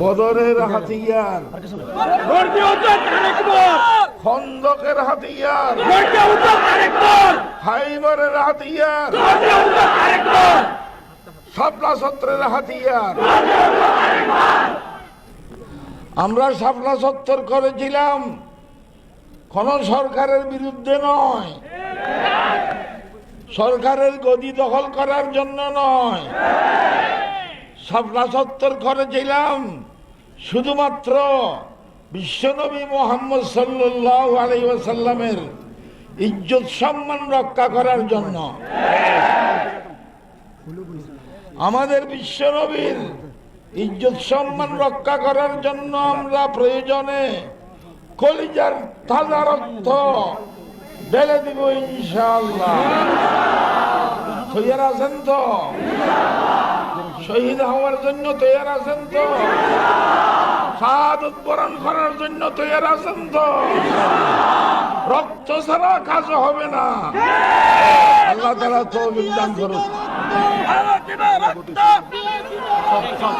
বদরের হাতিয়ার। খন্দকের হাতিয়ার। গর্জে ফাইবারের হাতিয়ার। শাপলা সত্রের হাতিয়ার। আমরা শাপলা সত্তর করেছিলাম। কোন সরকারের বিরুদ্ধে নয়। সরকারের গদি দখল করার জন্য নয়। শাপলা সত্তর করেছিলাম শুধুমাত্র বিশ্বনবী মোহাম্মদ সাল্লাহ ওয়াসাল্লামের ইজ্জত সম্মান রক্ষা করার জন্য। আমাদের বিশ্বনবীর ইজ্জত সম্মান রক্ষা করার জন্য আমরা প্রয়োজনে কলিজার তাজা রক্ত ঢেলে দিব ইনশাআল্লাহ। তৈয়ার আছেন তো? শহীদ হওয়ার জন্য তৈয়ার আছেন তো শাহাদত উৎপরণ করার জন্য তৈয়ার আছেন তো রক্ত ছাড়া কাজ হবে না আল্লাহ তালা তো দান করুন সব সব